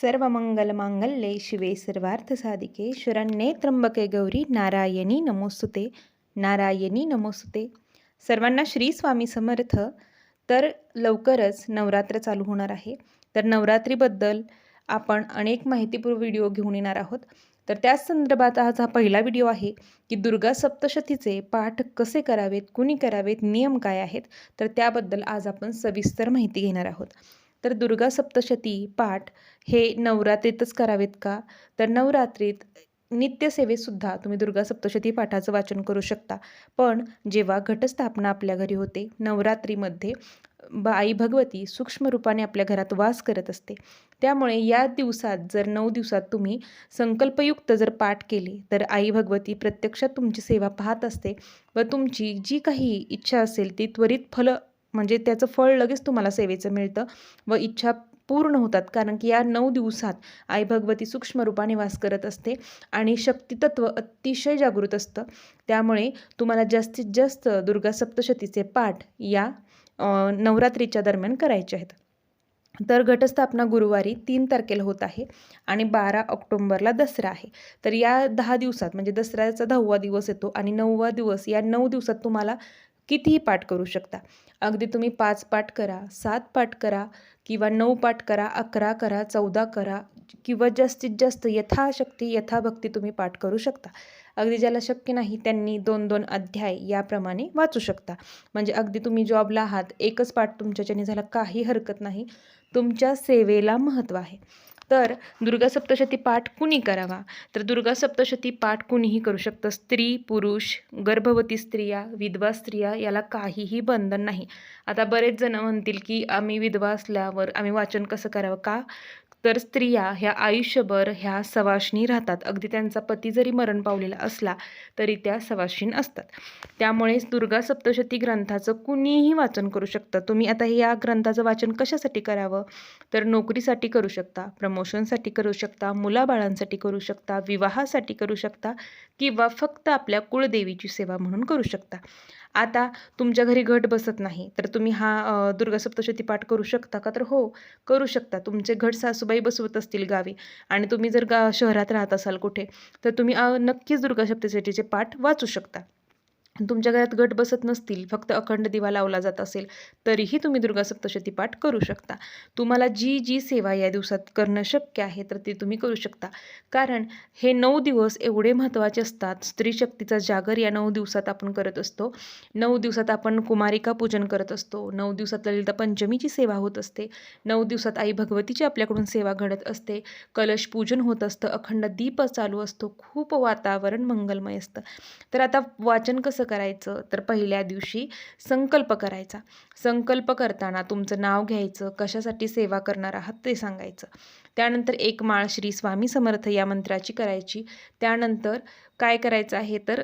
सर्वमंगलमांगल्ये शिवे सर्वार्थसाधिके शरण्ये त्र्यंबके गौरी नारायणी नमोस्तुते नारायणी नमोस्तुते सर्वांना श्री स्वामी समर्थ तर लवकरच नवरात्र चालू होणार आहे. तर नवरात्रीबद्दल आपण अनेक माहितीपूर्व व्हिडिओ घेऊन येणार आहोत. तर त्याच संदर्भात आज हा पहिला व्हिडिओ आहे की दुर्गा सप्तशतीचे पाठ कसे करावेत कुणी करावेत नियम काय आहेत? तर त्याबद्दल आज आपण सविस्तर माहिती घेणार आहोत. तर दुर्गा सप्तशती पाठ हे नवरात्रीतच करावेत का? तर नवरात्रीत नित्यसेवेतसुद्धा तुम्ही दुर्गा सप्तशती पाठाचं वाचन करू शकता. पण जेव्हा घटस्थापना आपल्या घरी होते नवरात्रीमध्ये आई भगवती सूक्ष्म रूपाने आपल्या घरात वास करत असते. त्यामुळे या दिवसात जर नऊ दिवसात तुम्ही संकल्पयुक्त जर पाठ केले तर आई भगवती प्रत्यक्षात तुमची सेवा पाहत असते व तुमची जी काही इच्छा असेल ती त्वरित फल म्हणजे त्याचं फळ लगेच तुम्हाला सेवेचं मिळतं व इच्छा पूर्ण होतात. कारण की या नऊ दिवसात आई भगवती सूक्ष्मरूपाने वास करत असते आणि शक्तितत्व अतिशय जागृत असतं. त्यामुळे तुम्हाला जास्तीत जास्त दुर्गा सप्तशतीचे पाठ या नवरात्रीच्या दरम्यान करायचे आहेत. तर घटस्थापना गुरुवारी तीन तारखेला होत आहे आणि बारा ऑक्टोंबरला दसरा आहे. तर या दहा दिवसात म्हणजे दसऱ्याचा दहावा दिवस येतो आणि नववा दिवस या नऊ दिवसात तुम्हाला कितीही पाठ करू शकता. अगदी तुम्ही पाच पाठ करा सात पाठ करा किंवा नऊ पाठ करा अकरा करा चौदा करा किंवा जास्तीत जास्त यथाशक्ती यथाभक्ती तुम्ही पाठ करू शकता. अगदी ज्याला शक्य नाही त्यांनी दोन दोन अध्याय याप्रमाणे वाचू शकता. म्हणजे अगदी तुम्ही जॉबला आहात एकच पाठ तुमच्याच्याने झाला काही हरकत नाही. तुमच्या सेवेला महत्त्व आहे. तर दुर्गा सप्तशती पाठ कुणी करावा? तर दुर्गा सप्तशती पाठ कुणीही करू शकतं. स्त्री पुरुष गर्भवती स्त्रिया विधवा स्त्रिया याला काहीही बंधन नाही. आता बरेच जण म्हणतील की आम्ही विधवा असल्यावर आम्ही वाचन कसं करावं का? तर स्त्रिया ह्या आयुष्यभर ह्या सवाशिणी राहतात. अगदी त्यांचा पती जरी मरण पावलेला असला तरी त्या सवाशीन असतात. त्यामुळेच दुर्गा सप्तशती ग्रंथाचं कुणीही वाचन करू शकतं. तुम्ही आता या ग्रंथाचं वाचन कशासाठी करावं? तर नोकरीसाठी करू शकता. प्रमोशनसाठी करू शकता मुलाबाळांसाठी करू शकता विवाहासाठी करू शकता किंवा फक्त आपल्या कुळदेवीची सेवा म्हणून करू शकता. आता तुमच्या घरी घट बसत नाही तर तुम्ही हा दुर्गा सप्तशती पाठ करू शकता का? तर हो करू शकता. तुमचे घट सासूबाई बसवत असतील गावी आणि तुम्ही जर गा शहरात राहत असाल कुठे तर तुम्ही नक्कीच दुर्गा सप्तशतीचे पाठ वाचू शकता. तुमच्या घरात गट बसत नसतील फक्त अखंड दिवा लावला जात असेल तरीही तुम्ही दुर्गा सप्तशती पाठ करू शकता. तुम्हाला जी जी सेवा या दिवसात करणं शक्य आहे तर ती तुम्ही करू शकता. कारण हे नऊ दिवस एवढे महत्त्वाचे असतात. स्त्री शक्तीचा जागर या नऊ दिवसात आपण करत असतो. नऊ दिवसात आपण कुमारिका पूजन करत असतो. नऊ दिवसात ललिता पंचमीची सेवा होत असते. नऊ दिवसात आई भगवतीची आपल्याकडून सेवा घडत असते. कलश पूजन होत असतं. अखंड दीप चालू असतो. खूप वातावरण मंगलमय असतं. तर आता वाचन कसं करायचं तर पहिल्या दिवशी संकल्प करायचा. संकल्प करताना तुमचं नाव घ्यायचं कशासाठी सेवा करणार आहात ते सांगायचं. त्यानंतर एक माळ श्री स्वामी समर्थ या मंत्राची करायची. त्यानंतर काय करायचं आहे तर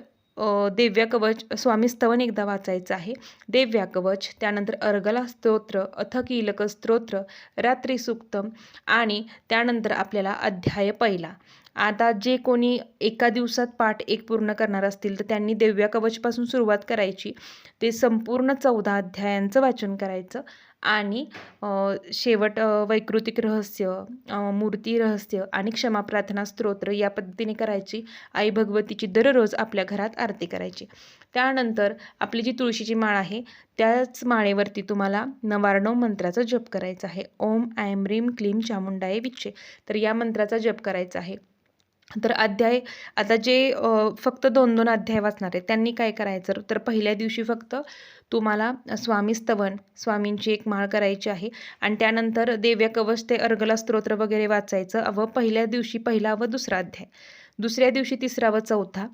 देव्या कवच स्वामी स्तवन एकदा वाचायचं आहे. देव्या कवच त्यानंतर अर्गला स्तोत्र अथकीलक स्तोत्र रात्री सुक्तम आणि त्यानंतर आपल्याला अध्याय पहिला. आता जे कोणी एका दिवसात पाठ एक पूर्ण करणार असतील तर त्यांनी देव्या कवचपासून सुरुवात करायची. ते संपूर्ण चौदा अध्यायांचं वाचन करायचं. आणि शेवट वैकृतिक रहस्य मूर्ती रहस्य आणि क्षमा प्रार्थना स्तोत्र या पद्धतीने करायची. आई भगवतीची दररोज आपल्या घरात आरती करायची. त्यानंतर आपली जी तुळशीची माळ आहे त्याच माळेवरती तुम्हाला नवारणव मंत्राचा जप करायचा आहे. ओम ऐम रीम क्लीम चामुंडाये विच्छे तर या मंत्राचा जप करायचा आहे. तर अध्याय आता जे फक्त दोन दोन अध्याय वाचणार आहेत त्यांनी काय करायचं? तर पहिल्या दिवशी फक्त तुम्हाला स्वामी स्तवन स्वामींची एक माळ करायची आहे आणि त्यानंतर देव्या कवच ते अर्गला स्तोत्र वगैरे वाचायचं व पहिल्या दिवशी पहिला व दुसरा अध्याय. दुसऱ्या दिवशी तिसरा व चौथा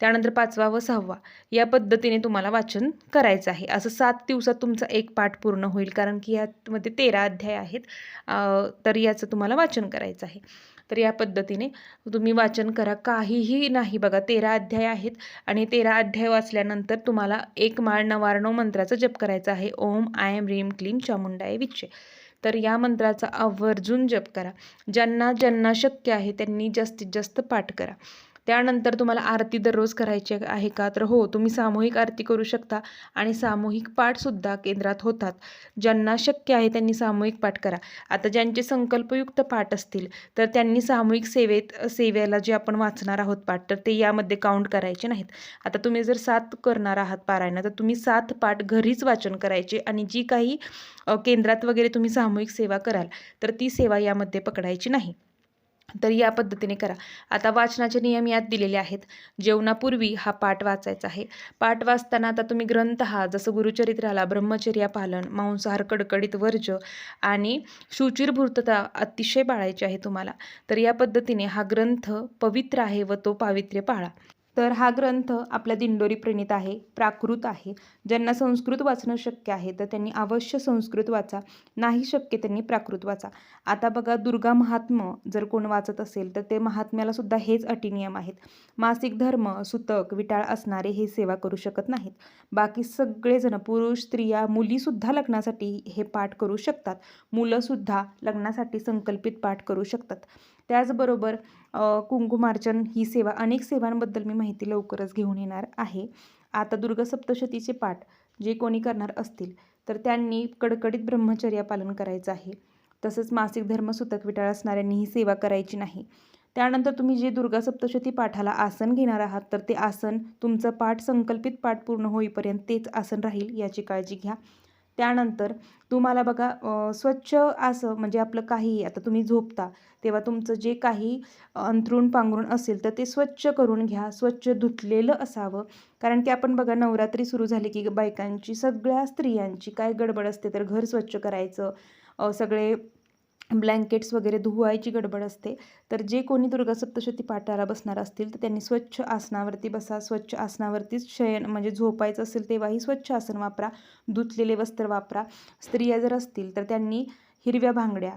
त्यानंतर पाचवा व सहावा या पद्धतीने तुम्हाला वाचन करायचं आहे. असं सात दिवसात तुमचा एक पाठ पूर्ण होईल कारण की यामध्ये तेरा अध्याय आहेत तर याचं तुम्हाला वाचन करायचं आहे. तर या पद्धतीने तुम्ही वाचन करा. काहीही नाही बघा तेरा अध्याय आहेत आणि तेरा अध्याय वाचल्यानंतर तुम्हाला एक माळ नवारणव मंत्राचा जप करायचा आहे. ओम आय एम रीम क्लीम चामुंडाय विच्छे. तर या मंत्राचा आवर्जून जप करा. ज्यांना ज्यांना शक्य आहे त्यांनी जास्तीत जास्त पाठ करा. त्यानंतर तुम्हाला आरती दररोज करायची आहे का? तर हो तुम्ही सामूहिक आरती करू शकता आणि सामूहिक पाठसुद्धा केंद्रात होतात. ज्यांना शक्य आहे त्यांनी सामूहिक पाठ करा. आता ज्यांचे संकल्पयुक्त पाठ असतील तर त्यांनी सामूहिक सेवेत सेवेला जे आपण वाचणार आहोत पाठ तर ते यामध्ये काउंट करायचे नाहीत. आता तुम्ही जर सात करणार आहात पारायण तर तुम्ही सात पाठ घरीच वाचन करायचे आणि जी काही केंद्रात वगैरे तुम्ही सामूहिक सेवा कराल तर ती सेवा यामध्ये पकडायची नाही. तर या पद्धतीने करा. आता वाचनाचे नियम यात दिलेले आहेत. जेवणापूर्वी हा पाठ वाचायचा आहे. पाठ वाचताना आता तुम्ही ग्रंथ हा जसं गुरुचरित्राला ब्रह्मचर्या पालन मांसाहार कडकडीत वर्ज आणि शुचिरभूर्तता अतिशय पाळायची आहे तुम्हाला. तर या पद्धतीने हा ग्रंथ पवित्र आहे व तो पावित्र्य पाळा. तर हा ग्रंथ आपल्या दिंडोरी प्रणीत आहे प्राकृत आहे. ज्यांना संस्कृत वाचणं शक्य आहे तर त्यांनी अवश्य संस्कृत वाचा. नाही शक्य त्यांनी प्राकृत वाचा. आता बघा दुर्गा महात्म जर कोण वाचत असेल तर ते महात्म्याला सुद्धा हेच अटी नियम आहेत. मासिक धर्म सुतक विटाळ असणारे हे सेवा करू शकत नाहीत. बाकी सगळेजण पुरुष स्त्रिया मुलीसुद्धा लग्नासाठी हे पाठ करू शकतात. मुलंसुद्धा लग्नासाठी संकल्पित पाठ करू शकतात. त्याचबरोबर कुंकुमार्चन ही सेवा अनेक सेवांबद्दल मी माहिती लवकरच घेऊन येणार आहे. आता दुर्गा सप्तशतीचे पाठ जे कोणी करणार असतील तर त्यांनी कडकडीत ब्रह्मचर्या पालन करायचं आहे. तसंच मासिक धर्म सुतक विटाळ असणाऱ्यांनी ही सेवा करायची नाही. त्यानंतर तुम्ही जे दुर्गा सप्तशती पाठाला आसन घेणार आहात तर ते आसन तुमचं पाठ संकल्पित पाठ पूर्ण होईपर्यंत तेच आसन राहील याची काळजी घ्या. त्यानंतर तुम्हाला बघा स्वच्छ असं म्हणजे आपलं काही आता तुम्ही झोपता तेव्हा तुमचं जे काही अंथरूण पांघरूण असेल तर ते स्वच्छ करून घ्या स्वच्छ धुतलेलं असावं. कारण की आपण बघा नवरात्री सुरू झाली की बायकांची सगळ्या स्त्रियांची काय गडबड असते तर घर स्वच्छ करायचं सगळे ब्लँकेट्स वगैरे धुवायची गडबड असते. तर जे कोणी दुर्गा सप्तशती पाठाला बसणार असतील तर त्यांनी स्वच्छ आसनावरती बसा. स्वच्छ आसनावरतीच शयन म्हणजे झोपायचं असेल तेव्हाही स्वच्छ आसन वापरा. धुतलेले वस्त्र वापरा. स्त्रिया जर असतील तर त्यांनी हिरव्या भांगड्या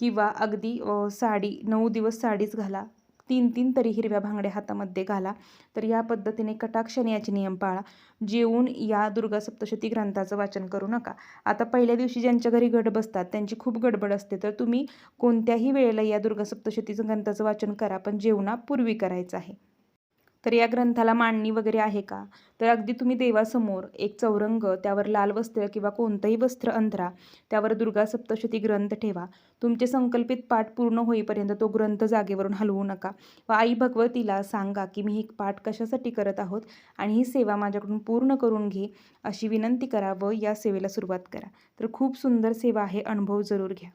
किंवा अगदी साडी नऊ दिवस साडीच घाला. तीन तीन तरी हिरव्या भांगड्या हातामध्ये घाला. तर या पद्धतीने कटाक्षाने याचे नियम पाळा. जेवून या दुर्गा सप्तशती ग्रंथाचं वाचन करू नका. आता पहिल्या दिवशी ज्यांच्या घरी गड बसतात त्यांची खूप गडबड असते. तर तुम्ही कोणत्याही वेळेला या दुर्गा सप्तशतीचं ग्रंथाचं वाचन करा पण जेवणापूर्वी करायचं आहे. तर या ग्रंथाला मांडणी वगैरे आहे का? तर अगदी तुम्ही देवासमोर एक चौरंग त्यावर लाल वस्त्र किंवा कोणतंही वस्त्र अंतरा त्यावर दुर्गा सप्तशती ग्रंथ ठेवा. तुमचे संकल्पित पाठ पूर्ण होईपर्यंत तो ग्रंथ जागेवरून हलवू नका व आई भगवतीला सांगा की मी ही पाठ कशासाठी करत आहोत आणि ही सेवा माझ्याकडून पूर्ण करून घे अशी विनंती करा व या सेवेला सुरुवात करा. तर खूप सुंदर सेवा आहे अनुभव जरूर घ्या.